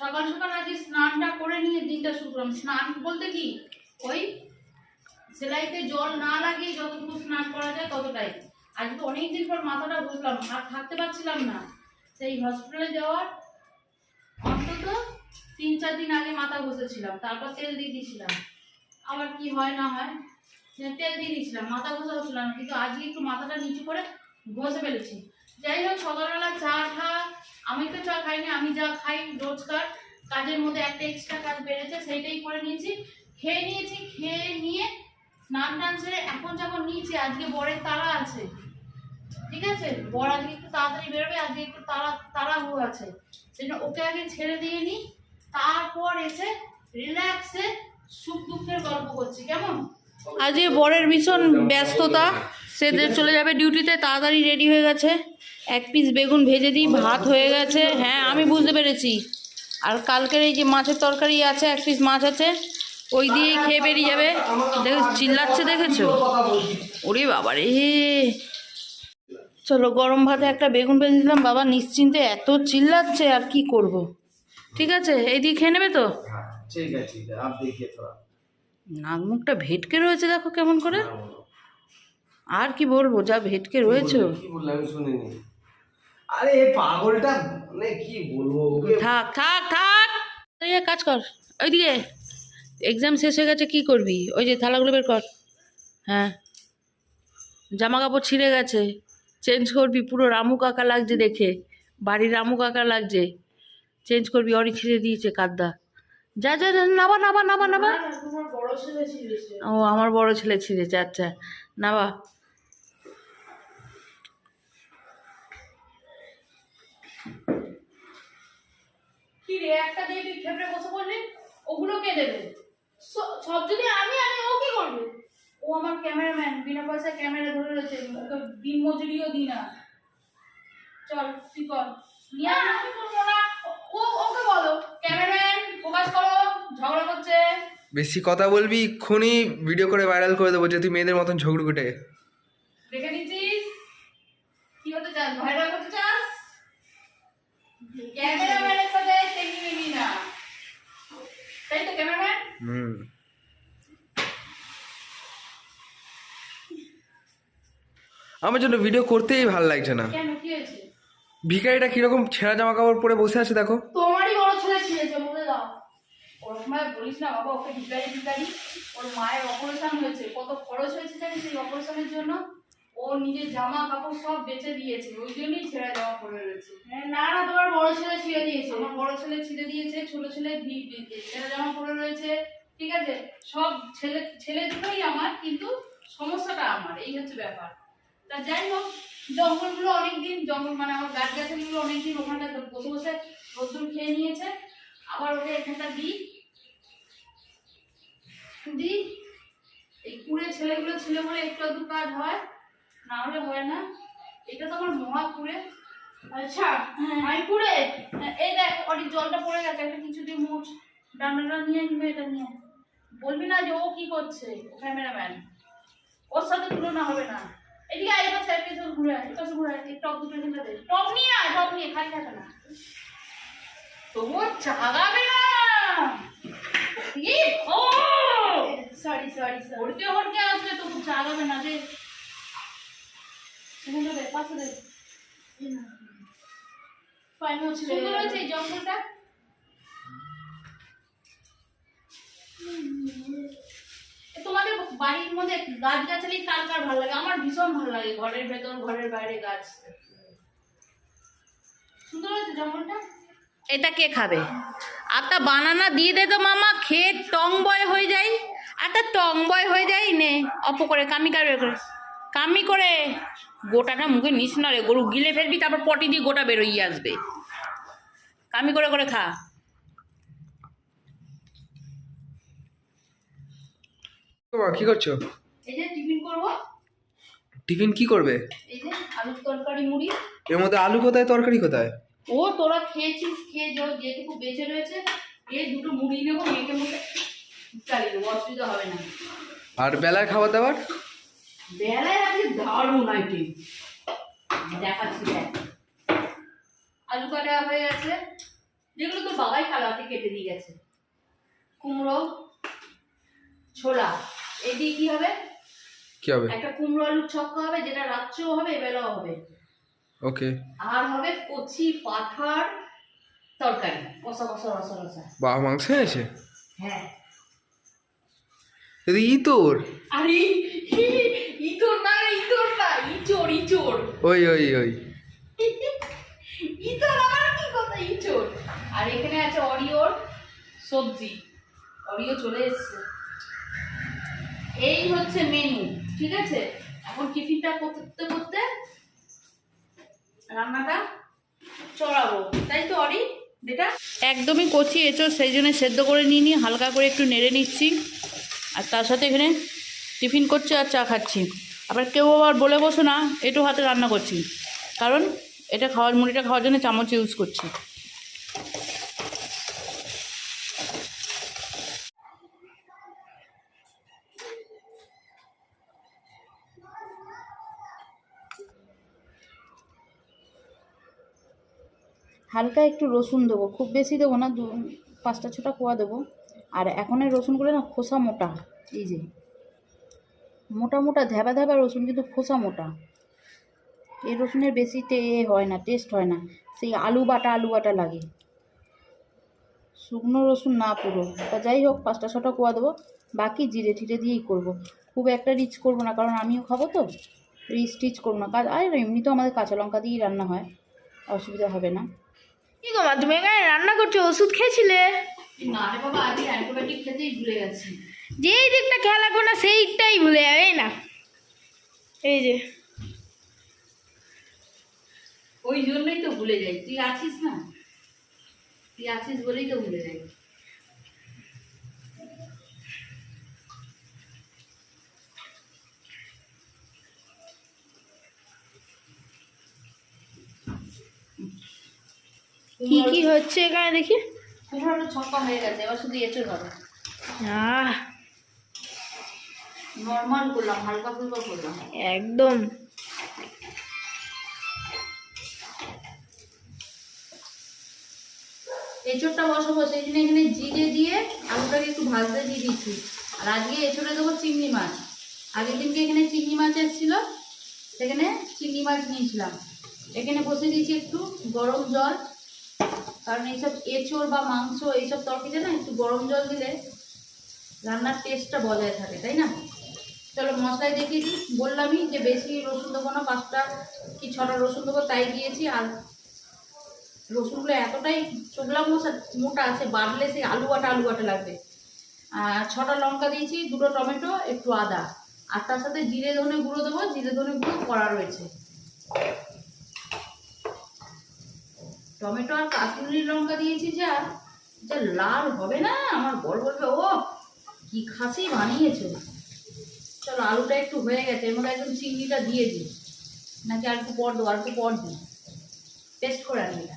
সকাল সকাল আজকে স্নানটা করে নিয়ে দিনটা শুরু করলাম। স্নান বলতে কি? ওই সেলাইতে জল না লাগিয়ে যতটুকু স্নান করা যায় ততটাই। আজকে তো অনেকদিন পর মাথাটা বুঝলাম, আর থাকতে পারছিলাম না। সেই হসপিটালে যাওয়ার অন্তত তিন চার দিন আগে মাথা ঘষেছিলাম, তারপর তেল দিয়ে দিয়েছিলাম। আবার কি হয় না হয় তেল দিয়ে দিয়েছিলাম, মাথা ঘষা হচ্ছিল না, কিন্তু আজকে একটু মাথাটা নিচু করে ঘষে ফেলেছি। যাই হোক, সকালবেলা চা ঠা আমি তো চা খাইনি, আমি যা খাই রোজকার, কাজের মধ্যে একটা এক্সট্রা কাজ বেড়েছে, সেইটাই করে নিয়েছি। খেয়ে নিয়েছি, খেয়ে নিয়ে স্নান টান সেরে এখন যখন নিচে আজকে বরের তারা আছে। ঠিক আছে? বর আজকে একটু তাড়াতাড়ি বেরোবে, আজকে একটু তারা তারা তাড়াহুড়ো আছে। সেই ওকে আগে ছেড়ে দিয়ে নিই তারপর এসে রিল্যাক্সে সুখ দুঃখের গল্প করছি, কেমন? আজকে বরের ভীষণ ব্যস্ততা, সে চলে যাবে ডিউটিতে তাড়াতাড়ি রেডি হয়ে গেছে। এক পিস বেগুন ভেজে দিই ভাত হয়ে গেছে। হ্যাঁ আমি বুঝতে পেরেছি। আর কালকের এই যে মাছের তরকারি আছে এক পিস মাছ আছে ওই দিয়েই খেয়ে বেরিয়ে যাবে। দেখ চিল্লাচ্ছে দেখেছ? ওরে বাবার এ চলো গরম ভাতে একটা বেগুন ভেজে দিলাম। বাবা নিশ্চিন্তে এত চিল্লাচ্ছে আর কি করব। ঠিক আছে? এই দিয়ে খেয়ে নেবে তো? নাক মুখটা ভেটকে রয়েছে দেখো কেমন করে। আর কি বলব যা ভেটকে রয়েছে। আরে এই পাগলটা মানে কি বলব থাক থাক থাক। এই এক কাজ কর ওইদিকে এক্সাম শেষ হয়ে গেছে কি করবি? ওই যে থালাগুলো বের কর। হ্যাঁ। জামা কাপড় ছিঁড়ে গেছে। চেঞ্জ করবি পুরো রামু কাকা লাগছে দেখে। বাড়ির রামু কাকা লাগছে। চেঞ্জ করবি অরি ছিঁড়ে দিয়েছে কাদ্দা। যা যা যা নাবা নাবা নাবা নাবা ও আমার বড় ছেলে ছিঁড়েছে আচ্ছা। নাবা রে একটা দিয়ে তুই খেপড়ে বসে পড়লি ওগুলো কে দেবে? স- সব যদি আমি আনি ও কি করবে? ও আমার ক্যামেরাম্যান বিনা পয়সায় ক্যামেরা ধরে রয়েছে ওকে দিন মজুরিও দিই না। চল তুই কর। নিয়ে আমি করব না। ও- ওকে বলো ক্যামেরাম্যান ফোকাস করো ঝগড়া করছে। বেশি কথা বলবি এক্ষুনি ভিডিও করে ভাইরাল করে দেবো যে তুই মেয়েদের মতন ঝগড়ু কুটে। দেখে নিচ্ছিস? কি হতে চাস? ভাইরাল করতে চাস? ক্যামেরাম্যানের সাথে টেকি নিবি না তাই তো ক্যামেরাম্যান হুম আমার জন্য ভিডিও করতেই ভালো লাগছে না। কেন কি হয়েছে? ভিখারিটা কীরকম ছেঁড়া জামা কাপড় পরে বসে আছে দেখো। তোমারই বড় ছেলে ছিঁড়েছে বলে দাও। ওরকম ভাবে বলিস না বাবা ওকে ভিকারি ভিকারি ওর মায়ের অপারেশন হয়েছে। কত খরচ হয়েছে জানিস এই অপারেশনের জন্য? ও নিজের জামা কাপড় সব বেচে দিয়েছে ওই জন্যই ছেঁড়া জামা পরে রয়েছে। না না তোমার বড় ছেলে ছিঁড়ে দিয়েছে। আমার বড় ছেলে ছিঁড়ে দিয়েছে ছোট ছেলে ভি- ভি- ছেঁড়া জামা পরে রয়েছে ঠিক আছে? সব ছেলে ছেলে দুটোই আমার কিন্তু সমস্যাটা আমার এই হচ্ছে ব্যাপার। তা যাই হোক জঙ্গলগুলো অনেকদিন জঙ্গল মানে আমার গাছ গাছালিগুলো অনেকদিন ওখানটা বসে বসে রোদ্দুর খেয়ে নিয়েছে। আবার ওকে এখানটা দিই। দিই। এই কুড়ে ছেলেগুলো ছেলে বলে একটু আধটু কাজ হয়। না হলে হয় না। এটা তো আমার মহা কুড়ে আচ্ছা আমি কুড়ে এই দেখ অনেক জলটা পড়ে গেছে একটা কিছু দিয়ে মুছ ডান্ডাটা নিয়ে নিবে এটা নিয়ে। বলবি না যে ও কি করছে ক্যামেরাম্যান। ওর সাথে তুলনা হবে না। এদিকে আয় এবার স্যারকে তো ঘুরে আয় এবার ঘুরে আয় এই টপ দুটো এখানটা দে। টপ নিয়ে আয় টপ নিয়ে খালি থাকে না। তবুও চাগাবে না। ও সরি সরি সরি ওরকে ওরকে আসবে তবু চাগাবে না যে এখানটা দে পাশে দে সুন্দর হয়েছে এই জঙ্গলটা। এ তোমাদের বাড়ির মধ্যে গাছ গাছালি কার কার ভালো লাগে? আমার ভীষণ ভালো লাগে ঘরের ভেতর ঘরের বাইরে গাছ। সুন্দর হয়েছে জঙ্গলটা? এটা কে খাবে? আটা বানানা দিয়ে দে তো মামা খেয়ে টং বয় হয়ে যাই। আটা টং বয় হয়ে যাই নে। অপ করে কামি কার করে কামি করে। গোটাটা মুখে নিস না রে গরু গিলে ফেলবি তারপর পটি দিয়ে গোটা বেরোই আসবে। কামি করে করে খা। বাবা, কি করছ? এই যে টিফিন করব। টিফিন কি করবে? এই যে আলুর তরকারি মুড়ি। এর মধ্যে আলু কোথায় তরকারি কোথায়? ও তোরা খেয়েছিস খেয়ে যাও যেটুকু বেঁচে রয়েছে এই দুটো মুড়ি নেব মেখে মুখে চালিয়ে দেবো অসুবিধা হবে না। আর বেলায় খাবার দাবার? বেলায় আজকে দারুণ আইটেম। দেখাচ্ছি আলু কাটা হয়ে গেছে। যেগুলো তোর বাবাই কালাতে কেটে দিয়ে গেছে। কুমড়ো ছোলা। এই দিয়ে কি হবে? কি হবে? একটা কুমড়ো আলুর ছক্কা হবে যেটা রাত্রেও হবে এবেলাও হবে। ওকে। আর হবে কচি পাঠার তরকারি। কষা কষা রসা রসা বা মাংস আছে হ্যাঁ। এটা ইতোর আরে ইতর না রে ইতর না ইচোর ইচোর ওই ওই ওই। ইতর আমার কি কথা ইচোর আর এখানে আছে অরিওর সবজি। অরিও চলে এসছে। এই হচ্ছে মেনু ঠিক আছে? এখন টিফিনটা করতে করতে রান্নাটা চড়াবো। তাই তো অরি? বেটা? একদমই কচি এঁচড় সেই জন্য সেদ্ধ করে নিয়ে নিয়ে হালকা করে একটু নেড়ে নিচ্ছি। আর তার সাথে এখানে টিফিন করছে আর চা খাচ্ছি। আবার কেউ আবার বলে বসো না একটু হাতে রান্না করছি। কারণ এটা খাওয়ার মুড়িটা খাওয়ার জন্য চামচ ইউজ করছি। হালকা একটু রসুন দেবো, খুব বেশি দেবো না, দু পাঁচটা ছটা কোয়া দেবো। আর এখন এই রসুনগুলো না খোসা মোটা, এই যে। মোটা মোটা, ধ্যাবা ধ্যাবা রসুন, কিন্তু খোসা মোটা। এই রসুনের বেশি টে হয় না টেস্ট হয় না। সেই আলু বাটা আলু বাটা লাগে। শুকনো রসুন না পুরো। তা যাই হোক, পাঁচটা ছটা কোয়া দেবো। বাকি জিরে ঠিরে দিয়েই করব। খুব একটা রিচ করব না, কারণ আমিও খাব তো। রিচ টিচ করব না। কাজ আর এমনিতেও আমাদের কাঁচা লঙ্কা দিয়েই রান্না হয়। অসুবিধা হবে না। কি গো মা, তুমি এখানে রান্না করছ? ওষুধ খেয়েছিলে? বাবা আজকে অ্যান্টিবায়োটিক খেতেই ভুলে গেছি। যেই দিকটা খেয়াল রাখব না সেইটাই ভুলে যাবে না। এই যে। ওই জন্যই তো ভুলে যাই। তুই আছিস না? তুই আছিস বলেই তো ভুলে যাই। কি কি হচ্ছে এখানে দেখি? ছক্কা হয়ে গেছে এবার শুধু হবে। নর্মাল করলাম হালকা ফুলকা করলাম। একদম। এঁচড়টা বসাবো সেই জন্য এখানে জিরে দিয়ে আলুটাকে একটু ভাজতে দিয়ে দিচ্ছি। আর আজকে এঁচড়ে দেবো চিংড়ি মাছ। আগের দিনকে এখানে চিংড়ি মাছ এসেছিল সেখানে চিংড়ি মাছ নিয়েছিলাম। এখানে বসে দিয়েছি একটু গরম জল। কারণ এইসব এঁচড় বা মাংস, এইসব তরকারিতে না একটু গরম জল দিলে রান্নার টেস্টটা বজায় থাকে, তাই না? চলো মশলায় দেখিয়ে দিই। বললামই যে বেশি রসুন দেবো না, পাঁচটা কি ছটা রসুন দেবো, তাই দিয়েছি। আর রসুনগুলো এতটাই চোগলা মশা, মোটা আছে বাড়লে সেই আলু বাটা আলু বাটা লাগবে। ছটা লঙ্কা দিয়েছি, দুটো টমেটো, একটু আদা। আর তার সাথে জিরে ধনে গুঁড়ো দেবো, জিরে ধনে গুঁড়ো করা রয়েছে। টমেটো আর কাশ্মীরি লঙ্কা দিয়েছি যা যা লাল হবে না, আমার বল বলবে, ও, কি খাসি বানিয়েছো? চলো, আলুটা একটু হয়ে গেছে, এর একদম চিংড়িটা দিয়ে দিই। নাকি আর একটু পর দেবো, আর একটু পর দিই। টেস্ট করে আনি এটা।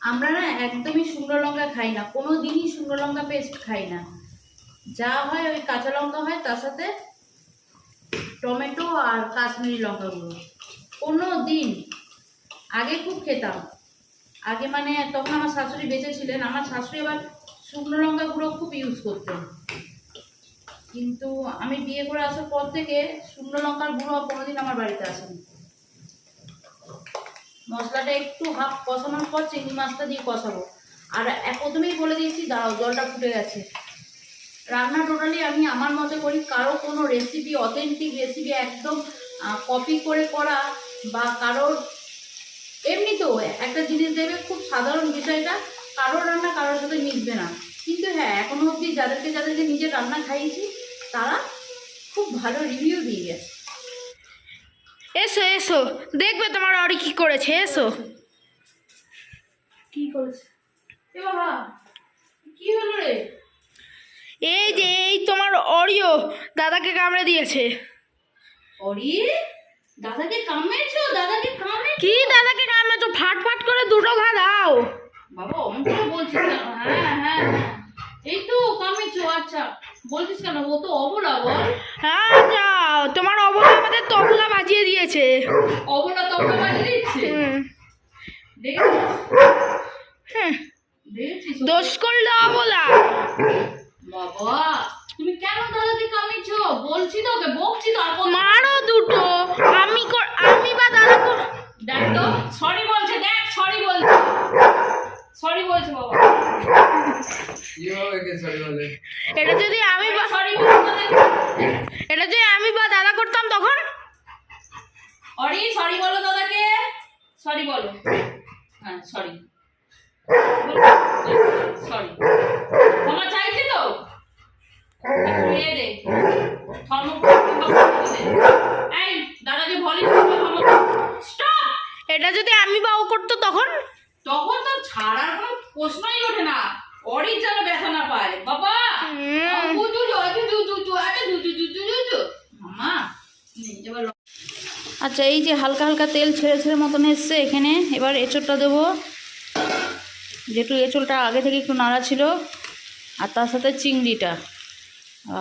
আমরা না একদমই শুকনো লঙ্কা খাই না, কোনো দিনই শুকনো লঙ্কা পেস্ট খাই না। যা হয় ওই কাঁচা লঙ্কা হয়, তার সাথে টমেটো আর কাশ্মীরি লঙ্কা গুঁড়ো। কোনো দিন আগে খুব খেতাম। আগে মানে তখন আমার শাশুড়ি বেঁচে ছিলেন, আমার শাশুড়ি আবার শুকনো লঙ্কা গুঁড়ো খুব ইউজ করতেন। কিন্তু আমি বিয়ে করে আসার পর থেকে শুকনো লঙ্কার গুঁড়ো কোনোদিন আমার বাড়িতে আসেনি। মশলাটা একটু হাফ কষানোর পর চিংড়ি মাছটা দিয়ে কষাবো। আর প্রথমেই বলে দিয়েছি, দাঁড়াও, জলটা ফুটে গেছে। রান্না টোটালি আমি আমার মতে করি কারও কোনো রেসিপি অথেন্টিক রেসিপি একদম কপি করে করা বা কারোর এমনি তো একটা জিনিস দেবে খুব সাধারণ বিষয়টা কারোর রান্না কারোর সাথে মিশবে না। কিন্তু হ্যাঁ এখনও অবধি যাদেরকে যাদেরকে নিজের রান্না খাইয়েছি তারা খুব ভালো রিভিউ দিয়ে গেছে। এসো এসো দেখবে তোমার অরি কি করেছে এসো। কি করেছে? এ বাবা কি হলো রে? এই যে এই তোমার অরিও দাদাকে কামড়ে দিয়েছে। অরি? দাদাকে কামড়েছো? দাদাকে কামড়ে কি দাদাকে কামড়েছো? ফাট ফাট করে দুটো ঘা দাও। বাবা অমন করে বলছিস কেন? হ্যাঁ হ্যাঁ হ্যাঁ। এই তো কামেছো আচ্ছা। বলছিস কেন? ও তো অবলা বল হ্যাঁ যাও তোমার অবলা বাজিয়ে দিয়েছে। অবলা তবলা বাজিয়ে দিচ্ছে? হুম। হ্যাঁ দেখেছিস? দোষ করলে অবলা বাবা তুমি কেন দাদাকে কামিয়েছো বলছি তো ওকে বকছি তো আর কত- মারো দুটো আমি কর- আমি বা দাদা কর- দেখ তো সরি বলছে দেখ সরি বলছে সরি বলছে বাবা কীভাবে কে সরি বলে এটা যদি আমি বা সরি বলছে দেখ। এটা যদি আমি বা দাদা করতাম তখন অরি সরি বলো দাদাকে সরি বলো হ্যাঁ সরি সরি ক্ষমা চাইছি তো একটু এ দে থর্মোকল কিংবা কফি দে। এই দাদা যে ভলিউম স্টপ এটা যদি আমি বা ও করতো তখন তখন তো ছাড়ার কোনো প্রশ্নই ওঠে না অরির যেন ব্যথা না পায় বাবা হুম। বুঝু জু জু জু জু আরে জু জু জু জু জু জু মামা নে, এবার ল- আচ্ছা এই যে হালকা হালকা তেল ছেড়ে ছেড়ে মতন এসছে এখানে, এবার এঁচড়টা দেবো। যেহেতু এঁচড়টা আগে থেকে একটু নাড়া ছিল, আর তার সাথে চিংড়িটা।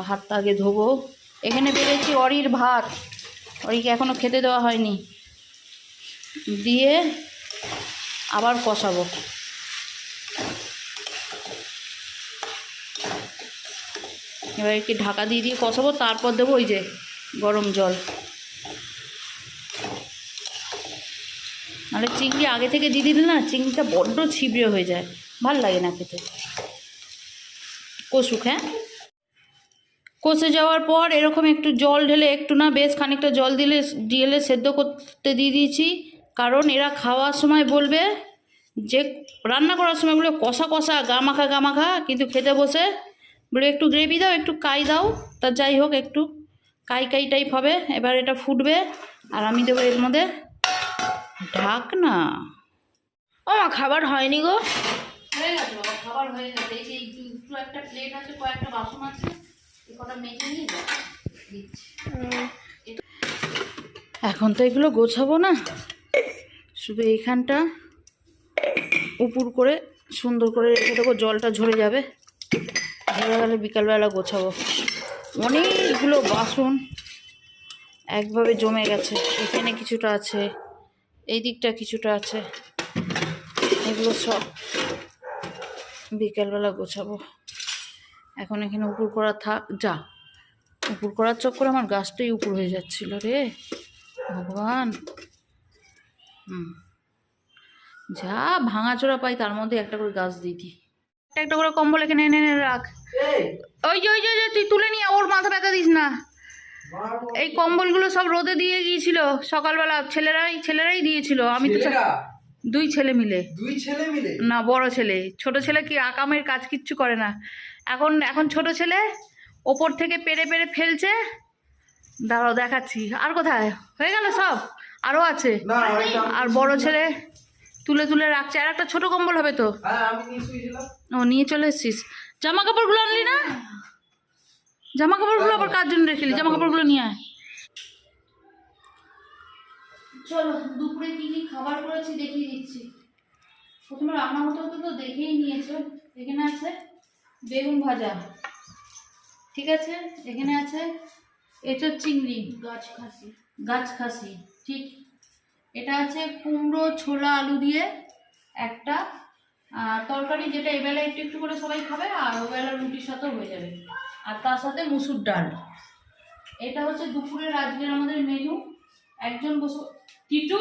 হাতটা আগে ধোবো। এখানে বেড়েছি অরির ভাত। অরিকে এখনও খেতে দেওয়া হয়নি। দিয়ে আবার কষাবো। এবার একটু ঢাকা দিয়ে দিয়ে কষাবো, তারপর দেবো ওই যে গরম জল। নাহলে চিংড়ি আগে থেকে দিয়ে দিলে না চিংড়িটা বড্ড ছিবড়ে হয়ে যায়। ভালো লাগে না খেতে। কষুক হ্যাঁ? কষে যাওয়ার পর এরকম একটু জল ঢেলে একটু না বেশ খানিকটা জল দিলে দিলে সেদ্ধ করতে দিয়ে দিয়েছি। কারণ এরা খাওয়ার সময় বলবে যে, রান্না করার সময় বলে কষা কষা গামাখা গামাখা কিন্তু খেতে বসে বলে একটু গ্রেভি দাও, একটু কাই দাও, তা যাই হোক একটু কাই কাই টাইপ হবে, এবার এটা ফুটবে, আর আমি দেবো এর মধ্যে ঢাক না। ও মা খাবার হয়নি গো। হয়ে গেছে খাবার হয়ে গেছে। এই যে একটু একটু একটা প্লেট আছে কয়েকটা বাসন আছে। কটা মেজে নিয়ে এখন তো এগুলো গোছাবো না। শুধু এইখানটা উপুর করে সুন্দর করে রেখে দেবো জলটা ঝরে যাবে। ঝরে গেলে বিকালবেলা গোছাবো। অনেকগুলো বাসন একভাবে জমে গেছে। এখানে কিছুটা আছে। এই দিকটা কিছুটা আছে। এগুলো সব বিকেলবেলা গোছাবো। এখন এখানে উপর করা থাক যা উপর করার চক্করে আমার গাছটাই উপর হয়ে যাচ্ছিল রে। ভগবান। হুম। যা ভাঙাচোরা পাই তার মধ্যে একটা করে গাছ দিয়ে দিই একটা একটা করে কম্বল এখানে এনে এনে রাখ। ওই যে ওই যে ওই যে, তুই তুলে নিয়ে ওর মাথা ব্যথা দিস না। এই কম্বলগুলো সব রোদে দিয়ে গিয়েছিল। সকালবেলা ছেলেরাই ছেলেরাই দিয়েছিল। আমি তো দুই ছেলে মিলে। দুই ছেলে মিলে? না বড় ছেলে। ছোট ছেলে কি আকামের কাজ কিচ্ছু করে না। এখন এখন ছোট ছেলে ওপর থেকে পেরে পেরে ফেলছে। দাঁড়াও দেখাচ্ছি। আর কোথায়? হয়ে গেল সব? আরও আছে? আর বড় ছেলে তুলে তুলে রাখছে। আর একটা ছোট কম্বল হবে তো? হ্যাঁ ও নিয়ে চলে এসছিস। জামা কাপড়গুলো আনলি না? জামা কাপড়গুলো আবার কার জন্য রেখেলি জামা কাপড়গুলো নিয়ে আয়। চলো দুপুরে কি কি খাবার করেছি দেখিয়ে দিচ্ছি। প্রথমে রান্না হতে হতে তো দেখেই নিয়েছো। এখানে আছে বেগুন ভাজা। ঠিক আছে? এখানে আছে এঁচোর চিংড়ি। গাছ খাসি। গাছ খাসি ঠিক। এটা আছে কুমড়ো ছোলা আলু দিয়ে একটা। তরকারি যেটা এবেলা একটু একটু করে সবাই খাবে আর ওবেলা রুটির সাথেও হয়ে যাবে। আর তার সাথে মুসুর ডাল। এটা হচ্ছে দুপুরের আজকের আমাদের মেনু একজন বসে টিটু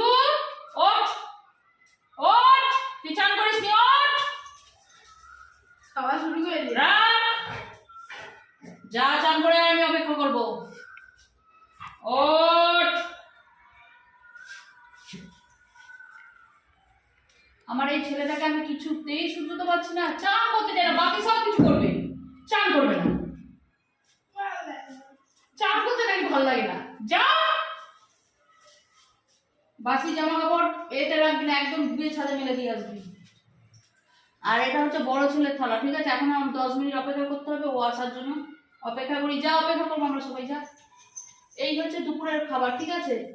ওঠ! ওঠ! তুই চান করিস নি ওঠ! খাওয়া শুরু করে যা চান করে আমি অপেক্ষা করব। ওঠ! আমার এই ছেলেটাকে আমি কিছুতেই শুনতে পারছি না। চান করতে চাই না বাকি সব কিছু করবে। চান করবে না চান করতে নাকি ভালো লাগে না। যা বাসি জামা কাপড় এটা রাখবি না, একদম ধুয়ে ছাদে মেলে দিয়ে আসবি। আর এটা হচ্ছে বড় ছেলের থালা, ঠিক আছে? এখন আমার দশ মিনিট অপেক্ষা করতে হবে, ও আসার জন্য। অপেক্ষা করি, যা অপেক্ষা করব আমরা সবাই, যা। এই হচ্ছে দুপুরের খাবার, ঠিক আছে?